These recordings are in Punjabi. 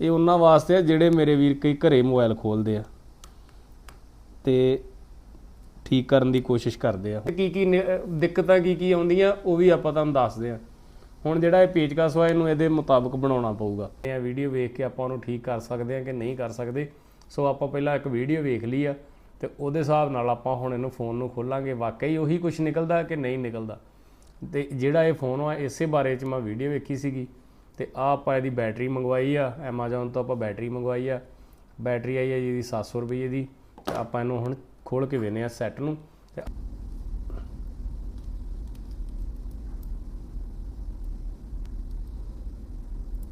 ਇਹ ਉਹਨਾਂ ਵਾਸਤੇ ਆ ਜਿਹੜੇ ਮੇਰੇ ਵੀਰ ਕਈ ਘਰੇ ਮੋਬਾਈਲ ਖੋਲਦੇ ਆ। ਤੇ ਠੀਕ ਕਰਨ ਦੀ ਕੋਸ਼ਿਸ਼ ਕਰਦੇ ਆ। ਕੀ ਕੀ ਨਿ- ਦਿੱਕਤਾਂ ਕੀ ਕੀ ਆਉਂਦੀਆਂ, ਉਹ ਵੀ ਆਪਾਂ ਤੁਹਾਨੂੰ ਦੱਸਦੇ ਆ। ਹੁਣ ਜਿਹੜਾ ਇਹ ਪੇਚਕਸ ਵਾ, ਇਹਨੂੰ ਇਹਦੇ ਮੁਤਾਬਕ ਬਣਾਉਣਾ ਪਊਗਾ। ਇਹ ਵੀਡੀਓ ਵੇਖ ਕੇ ਆਪਾਂ ਉਹਨੂੰ ਠੀਕ ਕਰ ਸਕਦੇ ਆ ਕਿ ਨਹੀਂ ਕਰ ਸਕਦੇ। ਸੋ ਆਪਾਂ ਪਹਿਲਾਂ ਇੱਕ ਵੀਡੀਓ ਵੇਖ ਲਈ ਆ, ਤੇ ਉਹਦੇ ਹਿਸਾਬ ਨਾਲ ਆਪਾਂ ਹੁਣ ਇਹਨੂੰ ਫੋਨ ਨੂੰ ਖੋਲਾਂਗੇ। ਵਾਕਈ ਉਹੀ ਕੁਝ ਨਿਕਲਦਾ ਕਿ ਨਹੀਂ ਨਿਕਲਦਾ? ਤੇ ਜਿਹੜਾ ਇਹ ਫੋਨ ਆ ਇਸੇ ਬਾਰੇ ਚ ਮੈਂ ਵੀਡੀਓ ਵੇਖੀ ਸੀਗੀ। ਤੇ ਆ ਆਪਾਂ ਇਹਦੀ ਬੈਟਰੀ ਮੰਗਵਾਈ ਆ, Amazon ਤੋਂ ਆਪਾਂ ਬੈਟਰੀ ਮੰਗਵਾਈ ਆ। ਬੈਟਰੀ ਆਈ ਆ ਜਿਹਦੀ 700 ਰੁਪਏ ਦੀ ਆਪਾਂ ਇਹਨੂੰ ਹੁਣ ਖੋਲ ਕੇ ਵੇਨੇ ਆ ਸੈੱਟ ਨੂੰ। ਤੇ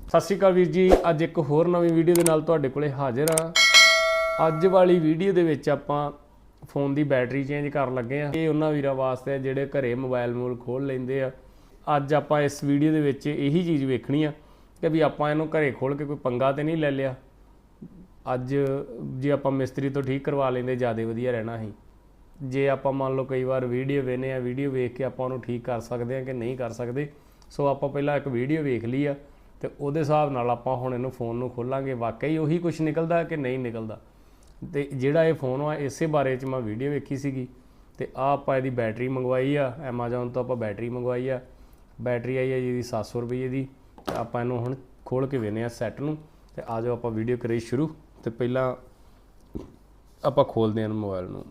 ਸਤਿ ਸ਼੍ਰੀ ਅਕਾਲ ਵੀਰ ਜੀ, ਅੱਜ ਇੱਕ ਹੋਰ ਨਵੀਂ ਵੀਡੀਓ ਦੇ ਨਾਲ ਤੁਹਾਡੇ ਕੋਲੇ ਹਾਜ਼ਰ ਹਾਂ। ਅੱਜ ਵਾਲੀ ਵੀਡੀਓ ਦੇ ਵਿੱਚ ਆਪਾਂ ਫੋਨ ਦੀ ਬੈਟਰੀ ਚੇਂਜ ਕਰਨ ਲੱਗੇ ਆ ਇਹ ਉਹਨਾਂ ਵੀਰਾਂ ਵਾਸਤੇ ਜਿਹੜੇ ਘਰੇ ਮੋਬਾਈਲ ਮੂਲ ਖੋਲ ਲੈਂਦੇ ਆ। ਅੱਜ ਆਪਾਂ ਇਸ ਵੀਡੀਓ ਦੇ ਵਿੱਚ ਇਹੀ ਚੀਜ਼ ਵੇਖਣੀ ਆ। ਕਿ ਵੀ ਆਪਾਂ ਇਹਨੂੰ ਘਰੇ ਖੋਲ ਕੇ ਕੋਈ ਪੰਗਾ ਤੇ ਨਹੀਂ ਲੈ ਲਿਆ। ਅੱਜ ਜੇ ਆਪਾਂ ਮਿਸਤਰੀ ਤੋਂ ਠੀਕ ਕਰਵਾ ਲੈਂਦੇ, ਜ਼ਿਆਦਾ ਵਧੀਆ ਰਹਿਣਾ ਸੀ। ਜੇ ਆਪਾਂ ਮੰਨ ਲਓ ਕਈ ਵਾਰ ਵੀਡੀਓ ਵੇਨੇ ਆ ਵੀਡੀਓ ਵੇਖ ਕੇ ਆਪਾਂ ਉਹਨੂੰ ਠੀਕ ਕਰ ਸਕਦੇ ਆ ਕਿ ਨਹੀਂ ਕਰ ਸਕਦੇ, ਸੋ ਆਪਾਂ ਪਹਿਲਾਂ ਇੱਕ ਵੀਡੀਓ ਵੇਖ ਲਈ ਆ ਤੇ ਉਹਦੇ ਹਿਸਾਬ ਨਾਲ ਆਪਾਂ ਹੁਣ ਇਹਨੂੰ ਫੋਨ ਨੂੰ ਖੋਲਾਂਗੇ। ਵਾਕਈ ਉਹੀ ਕੁਝ ਨਿਕਲਦਾ ਕਿ ਨਹੀਂ ਨਿਕਲਦਾ? ਤੇ ਜਿਹੜਾ ਇਹ ਫੋਨ ਆ, ਇਸੇ ਬਾਰੇ ਚ ਮੈਂ ਵੀਡੀਓ ਵੇਖੀ ਸੀਗੀ। ਤੇ ਆ ਆਪਾਂ ਇਹਦੀ ਬੈਟਰੀ ਮੰਗਵਾਈ ਆ Amazon ਤੋਂ ਆਪਾਂ ਬੈਟਰੀ ਮੰਗਵਾਈ ਆ। ਬੈਟਰੀ ਆਈ ਆ ਜਿਹਦੀ 700 ਰੁਪਏ ਦੀ। ਤੇ ਆਪਾਂ ਇਹਨੂੰ ਹੁਣ ਖੋਲ ਕੇ ਵੇਨੇ ਆ ਸੈੱਟ ਨੂੰ ਤੇ ਆ ਜਾਓ ਆਪਾਂ ਵੀਡੀਓ ਕਰੀਏ ਸ਼ੁਰੂ ਤੇ ਪਹਿਲਾਂ ਆਪਾਂ ਖੋਲਦੇ ਹਾਂ ਮੋਬਾਈਲ ਨੂੰ।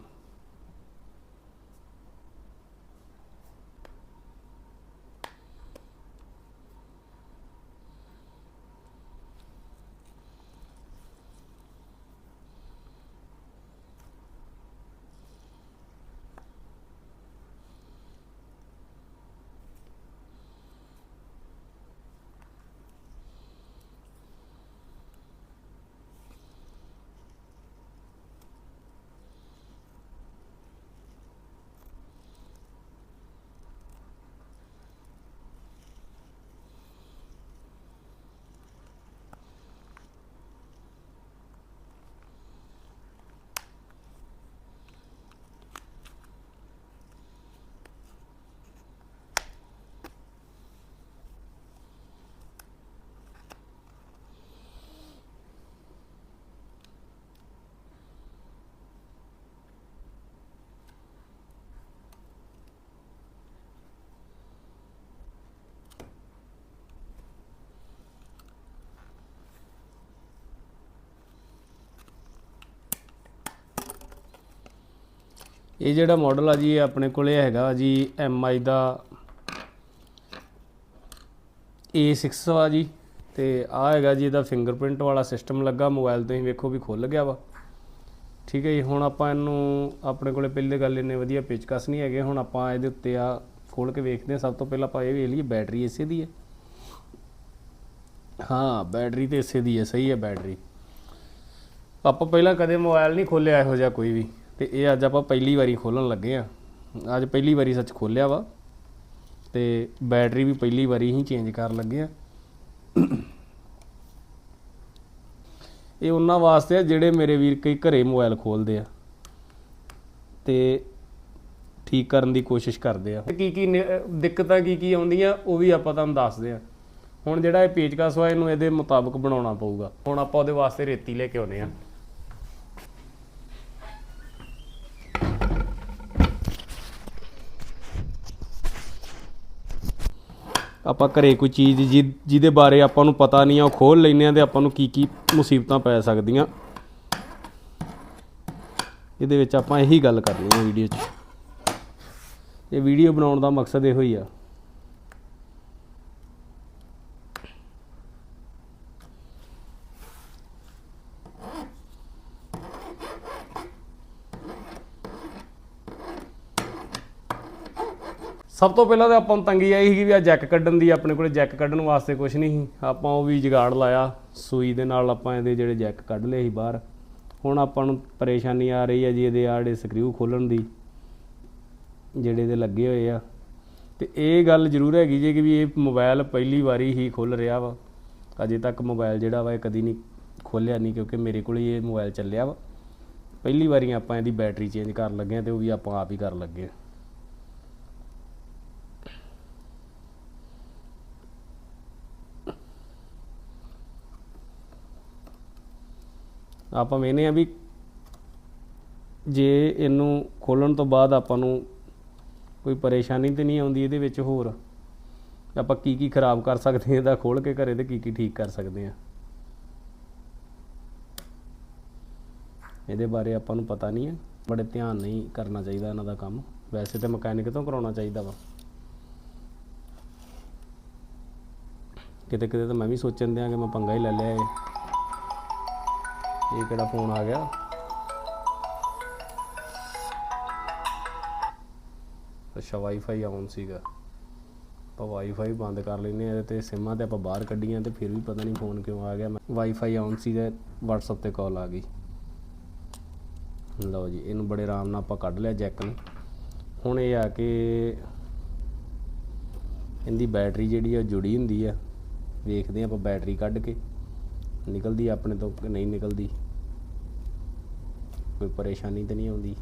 ਇਹ ਜਿਹੜਾ ਮਾਡਲ ਆ ਜੀ, ਇਹ ਆਪਣੇ ਕੋਲੇ ਹੈਗਾ ਜੀ MI ਦਾ A6 ਆ ਜੀ। ਤੇ ਆ ਹੈਗਾ ਜੀ, ਇਹਦਾ ਫਿੰਗਰਪ੍ਰਿੰਟ ਵਾਲਾ ਸਿਸਟਮ ਲੱਗਾ ਮੋਬਾਈਲ ਤੋਂ ਹੀ ਵੇਖੋ ਵੀ ਖੁੱਲ ਗਿਆ ਵਾ। ਠੀਕ ਹੈ ਜੀ, ਹੁਣ ਆਪਾਂ ਇਹਨੂੰ ਆਪਣੇ ਕੋਲੇ ਪਹਿਲੇ ਗੱਲ ਇੰਨੇ ਵਧੀਆ ਪੇਚਕਸ ਨਹੀਂ ਹੈਗੇ। ਹੁਣ ਆਪਾਂ ਇਹਦੇ ਉੱਤੇ ਆ ਖੋਲ ਕੇ ਵੇਖਦੇ ਹਾਂ। ਸਭ ਤੋਂ ਪਹਿਲਾਂ ਆਪਾਂ ਇਹ ਵੇਖ ਲਈਏ, ਬੈਟਰੀ ਇਸੇ ਦੀ ਹੈ। ਹਾਂ, ਬੈਟਰੀ ਤੇ ਇਸੇ ਦੀ ਹੈ, ਸਹੀ ਹੈ ਬੈਟਰੀ। ਆਪਾਂ ਪਹਿਲਾਂ ਕਦੇ ਮੋਬਾਈਲ ਨਹੀਂ ਖੋਲਿਆ ਇਹੋ ਜਿਹਾ ਕੋਈ ਵੀ। ਤੇ ਇਹ ਅੱਜ ਆਪਾਂ ਪਹਿਲੀ ਵਾਰੀ ਖੋਲਣ ਲੱਗੇ ਆ। ਅੱਜ ਪਹਿਲੀ ਵਾਰੀ ਸੱਚ ਖੋਲਿਆ ਵਾ ਤੇ ਬੈਟਰੀ ਵੀ ਪਹਿਲੀ ਵਾਰੀ ਹੀ ਚੇਂਜ ਕਰਨ ਲੱਗੇ ਆ। ਇਹ ਉਹਨਾਂ ਵਾਸਤੇ ਆ ਜਿਹੜੇ ਮੇਰੇ ਵੀਰ ਕਈ ਘਰੇ ਮੋਬਾਈਲ ਖੋਲਦੇ ਆ ਤੇ ਠੀਕ ਕਰਨ ਦੀ ਕੋਸ਼ਿਸ਼ ਕਰਦੇ ਆ। ਕੀ ਕੀ ਨਿ- ਦਿੱਕਤਾਂ ਕੀ ਕੀ ਆਉਂਦੀਆਂ ਉਹ ਵੀ ਆਪਾਂ ਤੁਹਾਨੂੰ ਦੱਸਦੇ ਆ। ਹੁਣ ਜਿਹੜਾ ਇਹ ਪੇਚਕਸ ਵਾ, ਇਹਨੂੰ ਇਹਦੇ ਮੁਤਾਬਕ ਬਣਾਉਣਾ ਪਊਗਾ। ਹੁਣ ਆਪਾਂ ਉਹਦੇ ਵਾਸਤੇ ਰੇਤੀ ਲੈ ਕੇ ਆਉਨੇ ਆ। ਆਪਾਂ ਘਰੇ ਕੋਈ ਚੀਜ਼ ਜਿ- ਜਿਹਦੇ ਬਾਰੇ ਆਪਾਂ ਨੂੰ ਪਤਾ ਨਹੀਂ ਆ, ਉਹ ਖੋਲ ਲੈਨੇ ਆ ਤੇ ਆਪਾਂ ਨੂੰ ਕੀ ਕੀ ਮੁਸੀਬਤਾਂ ਪੈ ਸਕਦੀਆਂ। ਇਹਦੇ ਵਿੱਚ ਆਪਾਂ ਇਹੀ ਗੱਲ ਕਰਨੀ ਹੈ ਵੀਡੀਓ 'ਚ। ਇਹ ਵੀਡੀਓ ਬਣਾਉਣ ਦਾ ਮਕਸਦ ਇਹੋ ਹੀ ਆ। ਸਭ ਤੋਂ ਪਹਿਲਾਂ ਤਾਂ ਆਪਾਂ ਨੂੰ ਤੰਗੀ ਆਈ ਸੀ ਵੀ ਆ ਜੈਕ ਕੱਢਣ ਦੀ, ਆਪਣੇ ਕੋਲੇ ਜੈਕ ਕੱਢਣ ਵਾਸਤੇ ਕੁਝ ਨਹੀਂ ਸੀ। ਆਪਾਂ ਉਹ ਵੀ ਜਗਾੜ ਲਾਇਆ, ਸੂਈ ਦੇ ਨਾਲ ਆਪਾਂ ਇਹਦੇ ਜਿਹੜੇ ਜੈਕ ਕੱਢ ਲਏ ਸੀ ਬਾਹਰ। ਹੁਣ ਆਪਾਂ ਨੂੰ ਪਰੇਸ਼ਾਨੀ ਆ ਰਹੀ ਹੈ ਜੀ ਇਹਦੇ ਆੜੇ ਸਕਰੂ ਖੋਲਣ ਦੀ, ਜਿਹੜੇ ਇਹਦੇ ਲੱਗੇ ਹੋਏ ਆ। ਤੇ ਇਹ ਗੱਲ ਜ਼ਰੂਰ ਹੈਗੀ ਜੇ ਕਿ ਵੀ ਇਹ ਮੋਬਾਈਲ ਪਹਿਲੀ ਵਾਰੀ ਹੀ ਖੁੱਲ ਰਿਹਾ ਵਾ। ਅਜੇ ਤੱਕ ਮੋਬਾਈਲ ਜਿਹੜਾ ਵਾ ਇਹ ਕਦੀ ਨਹੀਂ ਖੋਲਿਆ ਨਹੀਂ ਕਿਉਂਕਿ ਮੇਰੇ ਕੋਲ ਹੀ ਇਹ ਮੋਬਾਈਲ ਚੱਲਿਆ ਵਾ। ਪਹਿਲੀ ਵਾਰੀ ਆਪਾਂ ਇਹਦੀ ਬੈਟਰੀ ਚੇਂਜ ਕਰਨ ਲੱਗੇ ਆ ਤੇ ਉਹ ਵੀ ਆਪਾਂ ਆਪ ਹੀ ਕਰਨ ਲੱਗੇ ਆ। ਆਪਾਂ ਵੇਖਨੇ ਆ ਵੀ ਜੇ ਇਹਨੂੰ ਖੋਲਣ ਤੋਂ ਬਾਅਦ ਆਪਾਂ ਨੂੰ ਕੋਈ ਪਰੇਸ਼ਾਨੀ ਤੇ ਨਹੀਂ ਆਉਂਦੀ ਇਹਦੇ ਵਿੱਚ ਹੋਰ, ਆਪਾਂ ਕੀ ਕੀ ਖਰਾਬ ਕਰ ਸਕਦੇ ਹਾਂ, ਇਹਦਾ ਖੋਲ ਕੇ ਘਰੇ ਤੇ ਕੀ ਕੀ ਠੀਕ ਕਰ ਸਕਦੇ ਹਾਂ। ਇਹਦੇ ਬਾਰੇ ਆਪਾਂ ਨੂੰ ਪਤਾ ਨਹੀਂ ਹੈ, ਬੜੇ ਧਿਆਨ ਨਹੀਂ ਕਰਨਾ ਚਾਹੀਦਾ ਇਹਨਾਂ ਦਾ ਕੰਮ। ਵੈਸੇ ਤੇ ਮਕੈਨਿਕ ਤੋਂ ਕਰਾਉਣਾ ਚਾਹੀਦਾ ਵਾ। ਕਿਤੇ ਕਿਤੇ ਤਾਂ ਮੈਂ ਵੀ ਸੋਚਣ ਦਿਆਂ ਕਿ ਮੈਂ ਪੰਗਾ ਹੀ ਲੈ ਲਿਆ ਇਹ ਕਿਹੜਾ ਫੋਨ ਆ ਗਿਆ? ਅੱਛਾ ਵਾਈਫਾਈ ਆਨ ਸੀਗਾ। ਆਪਾਂ ਵਾਈਫਾਈ ਬੰਦ ਕਰ ਲੈਨੇ ਆ ਤੇ ਸਿਮਾਂ ਤੇ ਆਪਾਂ ਬਾਹਰ ਕੱਢੀਆਂ ਤੇ ਫਿਰ ਵੀ ਪਤਾ ਨਹੀਂ ਫੋਨ ਕਿਉਂ ਆ ਗਿਆ। ਵਾਈਫਾਈ ਆਨ ਸੀ ਤੇ WhatsApp ਤੇ ਕਾਲ ਆ ਗਈ। ਲਓ ਜੀ, ਇਹਨੂੰ ਬੜੇ ਆਰਾਮ ਨਾਲ ਆਪਾਂ ਕੱਢ ਲਿਆ ਜੈਕ ਨੂੰ। ਹੁਣ ਇਹ ਆ ਕਿ ਇਹਦੀ ਬੈਟਰੀ ਜਿਹੜੀ ਆ ਜੁੜੀ ਹੁੰਦੀ ਆ। ਵੇਖਦੇ ਆ ਆਪਾਂ ਬੈਟਰੀ ਕੱਢ ਕੇ। ਨਿਕਲਦੀ ਆਪਣੇ ਤੋਂ ਕਿ ਨਹੀਂ ਨਿਕਲਦੀ? ਕੋਈ ਪਰੇਸ਼ਾਨੀ ਤਾਂ ਨਹੀਂ ਆਉਂਦੀ?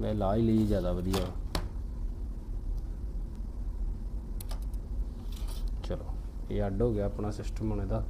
ਮੈਂ ਲਾ ਹੀ ਲਈ ਜ਼ਿਆਦਾ ਵਧੀਆ ਵਾ। ਚਲੋ, ਇਹ ਅੱਡ ਹੋ ਗਿਆ ਆਪਣਾ ਸਿਸਟਮ ਹੁਣ ਇਹਦਾ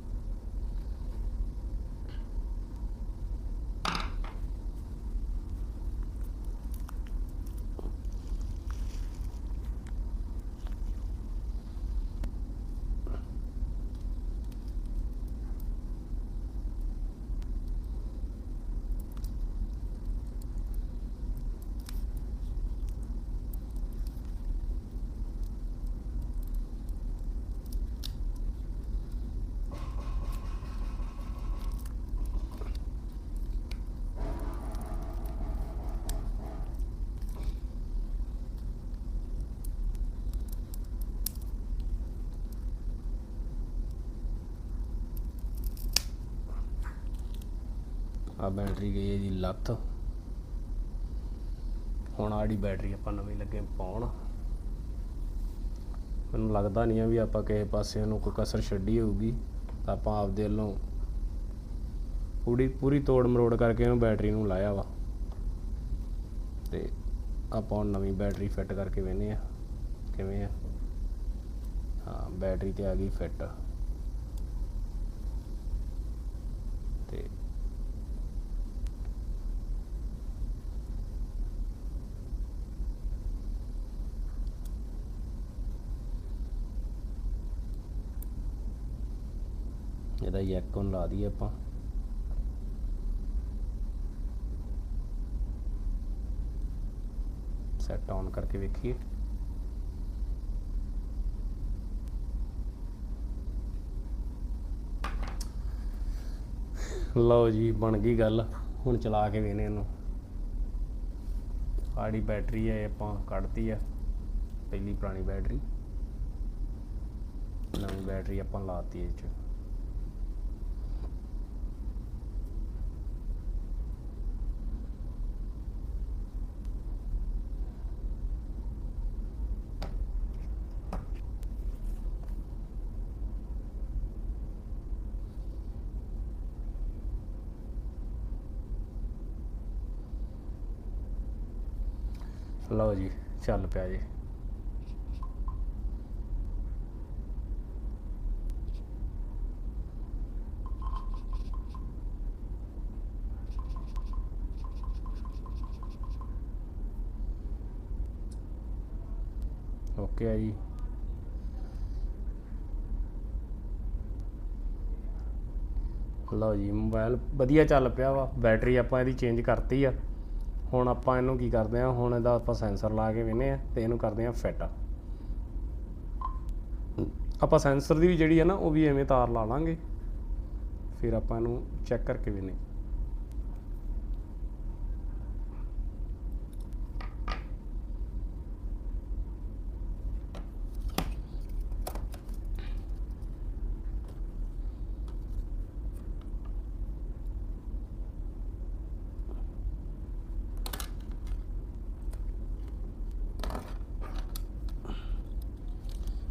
ਆ ਬੈਟਰੀ ਗਈ ਹੈ ਜੀ ਲੱਥ ਹੁਣ ਆੜੀ ਬੈਟਰੀ ਆਪਾਂ ਨਵੀਂ ਲੱਗੇ ਪਾਉਣ, ਮੈਨੂੰ ਲੱਗਦਾ ਨਹੀਂ ਆ ਵੀ ਆਪਾਂ ਕਿਸੇ ਪਾਸੇ ਨੂੰ ਕੋਈ ਕਸਰ ਛੱਡੀ ਹੋਊਗੀ। ਤਾਂ ਆਪਾਂ ਆਪਦੇ ਵੱਲੋਂ ਪੂਰੀ ਪੂਰੀ ਤੋੜ ਮਰੋੜ ਕਰਕੇ ਇਹਨੂੰ ਬੈਟਰੀ ਨੂੰ ਲਾਇਆ ਵਾ। ਤੇ ਆਪਾਂ ਹੁਣ ਨਵੀਂ ਬੈਟਰੀ ਫਿੱਟ ਕਰਕੇ ਵੇਨੇ ਆ ਕਿਵੇਂ ਆ। ਹਾਂ, ਬੈਟਰੀ ਤੇ ਆ ਗਈ ਫਿੱਟ ਤੇ ਇਹਦਾ ਜੈਕ ਹੁਣ ਲਾ ਦਈਏ ਆਪਾਂ। ਸੈੱਟ ਆਨ ਕਰਕੇ ਵੇਖੀਏ। ਲਓ ਜੀ, ਬਣ ਗਈ ਗੱਲ। ਹੁਣ ਚਲਾ ਕੇ ਵੇਨੇ ਇਹਨੂੰ। ਆੜੀ ਬੈਟਰੀ ਹੈ ਆਪਾਂ ਕੱਢਤੀ ਹੈ। ਪਹਿਲੀ ਪੁਰਾਣੀ ਬੈਟਰੀ। ਨਵੀਂ ਬੈਟਰੀ ਆਪਾਂ ਲਾਤੀ ਇਹ ਚ। ਲਓ ਜੀ, ਚੱਲ ਪਿਆ ਜੀ। ਓਕੇ ਆ ਜੀ। ਲਓ ਜੀ, ਮੋਬਾਈਲ ਵਧੀਆ ਚੱਲ ਪਿਆ ਵਾ, ਬੈਟਰੀ ਆਪਾਂ ਇਹਦੀ ਚੇਂਜ ਕਰਤੀ ਆ। ਹੁਣ ਆਪਾਂ ਇਹਨੂੰ ਕੀ ਕਰਦੇ ਆ ਹੁਣ ਇਹਦਾ ਆਪਾਂ ਸੈਂਸਰ ਲਾ ਕੇ ਵੇਨੇ ਆ ਤੇ ਇਹਨੂੰ ਕਰਦੇ ਆ ਫਿੱਟ ਆਪਾਂ ਸੈਂਸਰ ਦੀ ਵੀ ਜਿਹੜੀ ਆ ਨਾ, ਉਹ ਵੀ ਐਵੇਂ ਤਾਰ ਲਾ ਲਾਂਗੇ। ਫਿਰ ਆਪਾਂ ਇਹਨੂੰ ਚੈੱਕ ਕਰਕੇ ਵੇਨੇ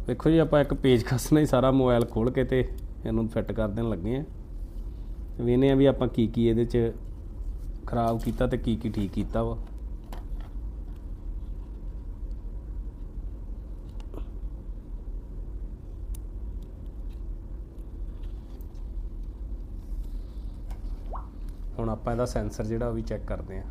ਦੇਖੋ ਜੀ, ਆਪਾਂ ਇੱਕ ਪੇਜ ਕਸ ਨਾਲ ਹੀ ਸਾਰਾ ਮੋਬਾਈਲ ਖੋਲ ਕੇ ਤੇ ਇਹਨੂੰ ਫਿੱਟ ਕਰ ਦੇਣ ਲੱਗੇ ਆ ਵੇਨੇ ਆ ਵੀ ਆਪਾਂ ਕੀ ਕੀ ਇਹਦੇ ਚ ਖਰਾਬ ਕੀਤਾ ਤੇ ਕੀ ਕੀ ਠੀਕ ਕੀਤਾ ਵਾ। ਹੁਣ ਆਪਾਂ ਇਹਦਾ ਸੈਂਸਰ ਜਿਹੜਾ ਉਹ ਵੀ ਚੈੱਕ ਕਰਦੇ ਆ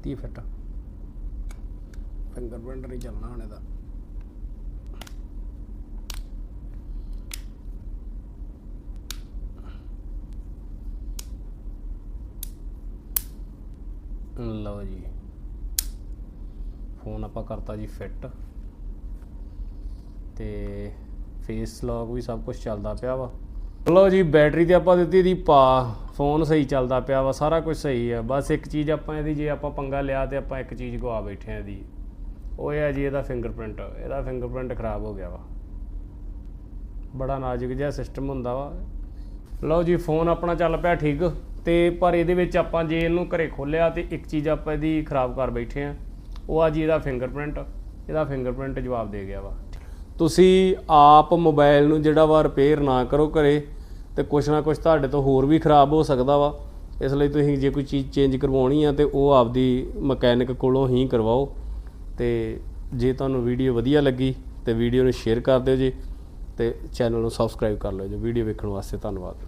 ਖਾਤੀ ਫਿੱਟ ਫਿੰਗਰਪ੍ਰਿੰਟ ਨਹੀਂ ਚੱਲਣਾ ਹੁਣ ਇਹਦਾ। ਲਓ ਜੀ। ਫੋਨ ਆਪਾਂ ਕਰਤਾ ਜੀ ਫਿੱਟ। ਤੇ ਫੇਸ ਲੌਕ ਵੀ ਸਭ ਕੁਝ ਚੱਲਦਾ ਪਿਆ ਵਾ। ਲਓ ਜੀ, ਬੈਟਰੀ ਤੇ ਆਪਾਂ ਦਿੱਤੀ ਦੀ ਪਾ। ਫੋਨ ਸਹੀ ਚੱਲਦਾ ਪਿਆ ਵਾ, ਸਾਰਾ ਕੁਝ ਸਹੀ ਆ। ਬਸ ਇੱਕ ਚੀਜ਼ ਆਪਾਂ ਇਹਦੀ, ਜੇ ਆਪਾਂ ਪੰਗਾ ਲਿਆ ਤੇ ਆਪਾਂ ਇੱਕ ਚੀਜ਼ ਗਵਾ ਬੈਠੇ ਆ ਇਹਦੀ। ਉਹ ਇਹ ਆ ਜੀ, ਇਹਦਾ ਫਿੰਗਰਪ੍ਰਿੰਟ ਇਹਦਾ ਫਿੰਗਰਪ੍ਰਿੰਟ ਖਰਾਬ ਹੋ ਗਿਆ ਵਾ। ਬੜਾ ਨਾਜ਼ੁਕ ਜਿਹਾ ਸਿਸਟਮ ਹੁੰਦਾ ਵਾ। ਲਓ ਜੀ, ਫੋਨ ਆਪਣਾ ਚੱਲ ਪਿਆ ਠੀਕ। ਤੇ ਪਰ ਇਹਦੇ ਵਿੱਚ ਆਪਾਂ ਜੇ ਇਹਨੂੰ ਘਰੇ ਖੋਲਿਆ ਤੇ ਇੱਕ ਚੀਜ਼ ਆਪਾਂ ਇਹਦੀ ਖਰਾਬ ਕਰ ਬੈਠੇ ਆ। ਉਹ ਆ ਜੀ, ਇਹਦਾ ਫਿੰਗਰਪ੍ਰਿੰਟ ਇਹਦਾ ਫਿੰਗਰਪ੍ਰਿੰਟ ਜਵਾਬ ਦੇ ਗਿਆ ਵਾ। ਤੁਸੀਂ ਆਪ ਮੋਬਾਈਲ ਨੂੰ ਜਿਹੜਾ ਵਾ ਰਿਪੇਅਰ ਨਾ ਕਰੋ ਘਰੇ, ਤੇ ਕੁਛ ਨਾ ਕੁਛ ਤੁਹਾਡੇ ਤੋਂ ਹੋਰ ਵੀ ਖਰਾਬ ਹੋ ਸਕਦਾ ਵਾ। ਇਸ ਲਈ ਤੁਸੀਂ ਜੇ ਕੋਈ ਚੀਜ਼ ਚੇਂਜ ਕਰਵਾਉਣੀ ਆ, ਤੇ ਉਹ ਆਪਦੀ ਮਕੈਨਿਕ ਕੋਲੋਂ ਹੀ ਕਰਵਾਓ। ਤੇ ਜੇ ਤੁਹਾਨੂੰ ਵੀਡੀਓ ਵਧੀਆ ਲੱਗੀ, ਤੇ ਵੀਡੀਓ ਨੂੰ ਸ਼ੇਅਰ ਕਰ ਦਿਓ ਜੀ, ਤੇ ਚੈਨਲ ਨੂੰ ਸਬਸਕ੍ਰਾਈਬ ਕਰ ਲਓ ਜੀ। ਵੀਡੀਓ ਵੇਖਣ ਵਾਸਤੇ ਧੰਨਵਾਦ।